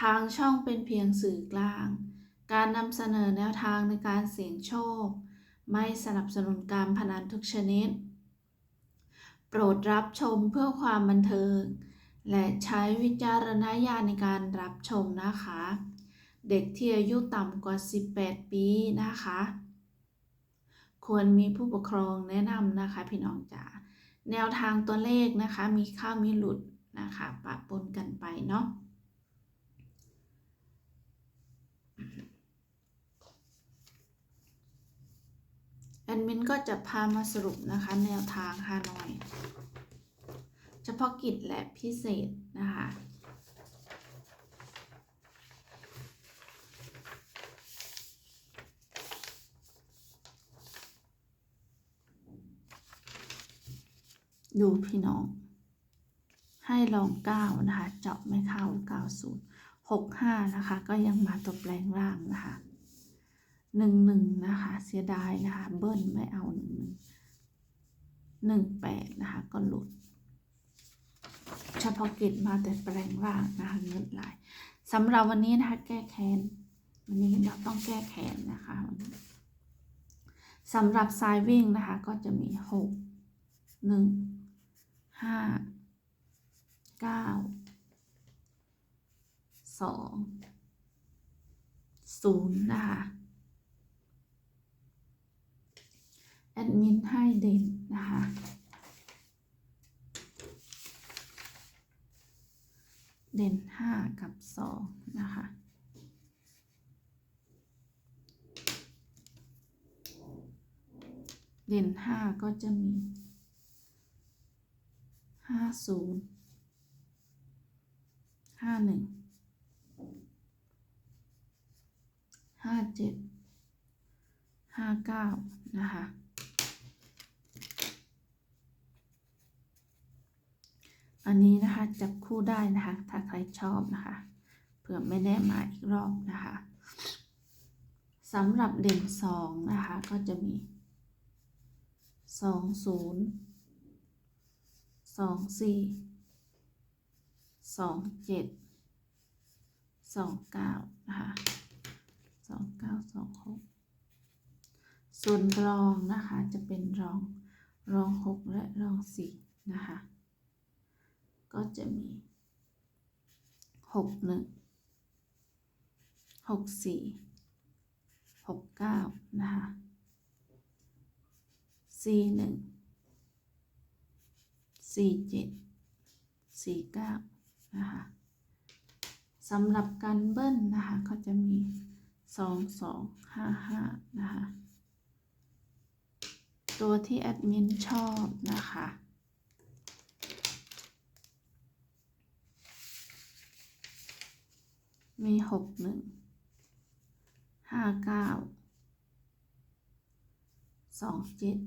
ทางช่องเป็นเพียงสื่อกลาง การนำเสนอแนวทางในการเสี่ยงโชค ไม่สนับสนุนการพนันทุกชนิด โปรดรับชมเพื่อความบันเทิง และใช้วิจารณญาณในการรับชมนะคะ เด็กที่อายุต่ำกว่า 18 ปีนะคะ ควรมีผู้ปกครองแนะนำนะคะพี่น้องจ๋าแนวทางตัวเลขนะคะมีเข้ามีหลุดนะคะปะปนกันไปเนาะ แอดมินก็จะพามาสรุปนะคะ แนวทางฮานอย เฉพาะกิจและพิเศษนะคะดูพี่น้อง ให้ลองเก้านะคะ เจาะไม่เข้าเก้าศูนย์หกห้านะคะ ก็ยังมาตัวแปลงร่างนะคะ หนึ่งหนึ่งนะคะ เสียดายนะคะ เบิ้ลไม่เอาหนึ่งหนึ่งหนึ่งแปดนะคะ ก็หลุด เฉพาะกิจมาแต่แปลงร่างนะคะเงินไหลายสำหรับวันนี้นะคะ แก้แค้นวันนี้เราต้องแก้แค้นนะคะสำหรับสายวิ่งนะคะ ก็จะมีหกหนึ่งห้าเก้าสองศูนย์นะคะ แอดมินให้เด่นนะคะเด่นห้ากับสองนะคะเด่นห้าก็จะมีห้าศูนย์ห้าหนึ่งห้าเจ็ดห้าเก้านะคะ อันนี้นะคะจับคู่ได้นะคะ ถ้าใครชอบนะคะ เผื่อไม่แน่มาอีกรอบนะคะสำหรับเด่นสองนะคะก็จะมีสองศูนย์สองสี่สองเจ็ดสองเก้านะคะสองเก้าสองหกส่วนรองนะคะจะเป็นรองรองหกและรองสี่นะคะ ก็จะมีหกหนึ่งหกสี่หกเก้านะคะสี่หนึ่งสี่เจ็ดสี่เก้านะคะสำหรับการเบิ้ลนะคะก็จะมีสองสองห้าห้านะคะตัวที่แอดมินชอบนะคะ มีหกหนึ่งห้าเก้าสองเจ็ด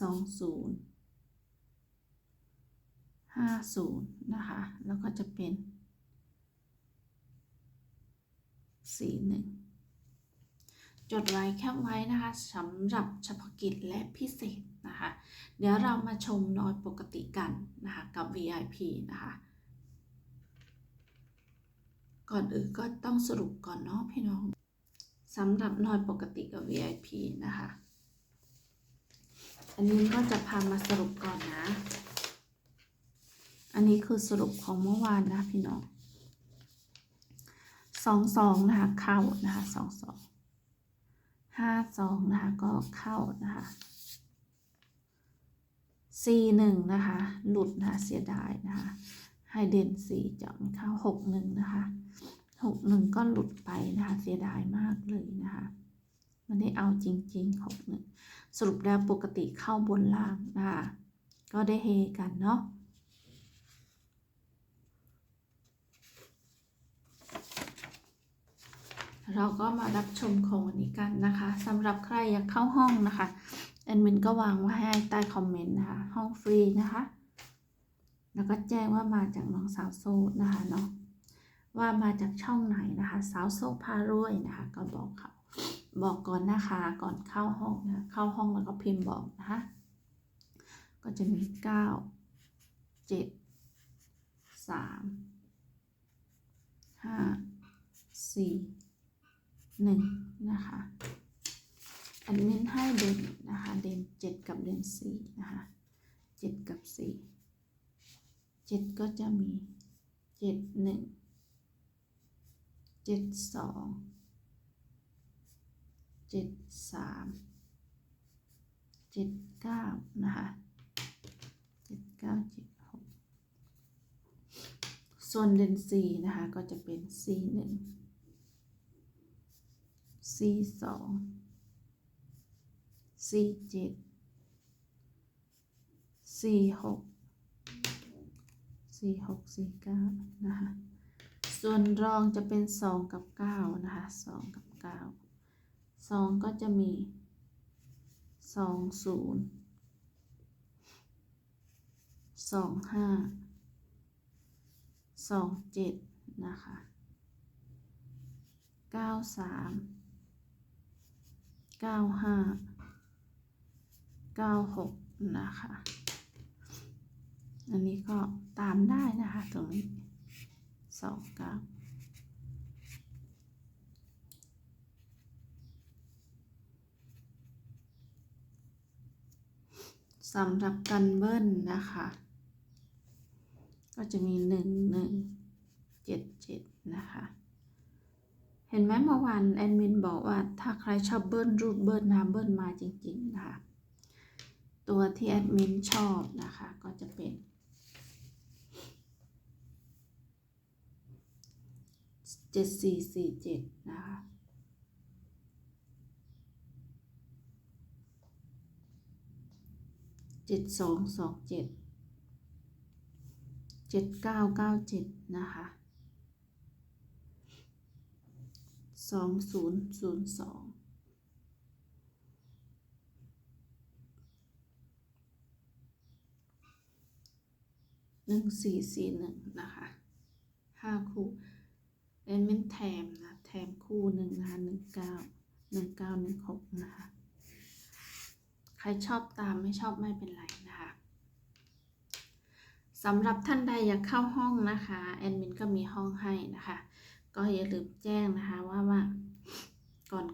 สองศูนย์ห้าศูนย์นะคะ แล้วก็จะเป็นสี่หนึ่งจดไว้แคปไว้นะคะสำหรับเฉพาะกิจและพิเศษนะคะ เดี๋ยวเรามาชมนอยปกติกันนะคะ กับ VIP นะคะ ก่อนอื่นก็ต้องสรุปก่อนเนาะพี่น้องสำหรับนอยปกติกับ VIP นะคะ อันนี้ก็จะพามาสรุปก่อนนะ อันนี้คือสรุปของเมื่อวานนะพี่น้องสองสองนะคะเข้านะคะสองสองห้าสองนะคะก็เข้านะคะสี่หนึ่งนะคะ หลุดนะคะเสียดายนะคะให้เดนสี่จอมเข้าหกหนึ่งนะคะ หกหนึ่งก็หลุดไปนะคะ เสียดายมากเลยนะคะไม่ได้เอาจริงๆหกหนึ่งสรุปแล้วปกติเข้าบนล่างนะคะก็ได้เฮกันเนาะเราก็มารับชมของวันนี้กันนะคะสำหรับใครอยากเข้าห้องนะคะแอดมินก็วางไว้ให้ใต้คอมเมนต์นะคะ ห้องฟรีนะคะ แล้วก็แจ้งว่ามาจากน้องสาวโซนะคะเนาะ ว่ามาจากช่องไหนนะคะสาวโซพารวยนะคะ ก็บอกเขาบอกก่อนนะคะก่อนเข้าห้องนะเข้าห้องแล้วก็พิมพ์บอกนะคะก็จะมีเก้าเจ็ดสามห้าสี่หนึ่งนะคะอันนี้ให้เด่นนะคะเด่นเจ็ดกับเด่นสี่นะคะเจ็ดกับสี่เจ็ดก็จะมีเจ็ดหนึ่ง เจ็ดสองเจ็ดสามเจ็ดเก้านะคะเจ็ดเก้าเจ็ดหกส่วนเด่นสี่นะคะ ก็จะเป็นสี่หนึ่งสี่สองสี่เจ็ดสี่หกสี่หกสี่เก้านะคะ ส่วนรองจะเป็นสองกับเก้านะคะสองกับเก้าสองก็จะมีสองศูนย์สองห้าสองเจ็ดนะคะเก้าสามเก้าห้าเก้าหกนะคะ อันนี้ก็ตามได้นะคะตรงนี้ สองเก้าสำหรับกันเบิ้ลนะคะ ก็จะมีหนึ่งหนึ่งเจ็ดเจ็ดนะคะ เห็นไหมเมื่อวานแอดมินบอกว่าถ้าใครชอบเบิ้ลรูดเบิ้ลนะเบิ้ลมาจริง ๆ นะคะ ตัวที่แอดมินชอบนะคะก็จะเป็น เจ็ดสี่สี่เจ็ดนะคะ เจ็ดสองสองเจ็ด เจ็ดเก้าเก้าเจ็ดนะคะสองศูนย์ศูนย์สองหนึ่งสี่สี่หนึ่งนะคะห้าคู่ เอ็นเมนแถมนะ แถมคู่หนึ่งนะคะหนึ่งเก้าหนึ่งเก้าหนึ่งหกนะคะ ใครชอบตามไม่ชอบไม่เป็นไรนะคะสำหรับท่านใดอยากเข้าห้องนะคะแอดมินก็มีห้องให้นะคะ ก็อย่าลืมแจ้งนะคะว่าว่าก่อน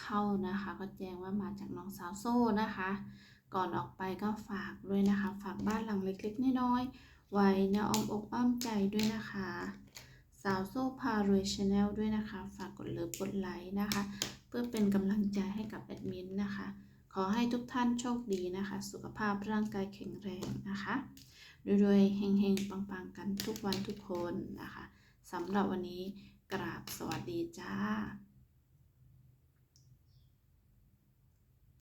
เข้านะคะ ก็แจ้งว่ามาจากน้องสาวโซ่นะคะ ก่อนออกไปก็ฝากด้วยนะคะ ฝากบ้านหลังเล็กๆน้อยๆไว้ในอ้อมอกอ้อมใจด้วยนะคะ สาวโซ่พารวยชาแนลด้วยนะคะ ฝากกดเลิฟกดไลค์นะคะ เพื่อเป็นกำลังใจให้กับแอดมินนะคะ ขอให้ทุกท่านโชคดีนะคะ สุขภาพร่างกายแข็งแรงนะคะรวยๆเฮงๆปังๆ กันทุกวันทุกคนนะคะสำหรับวันนี้กราบสวัสดีจ้า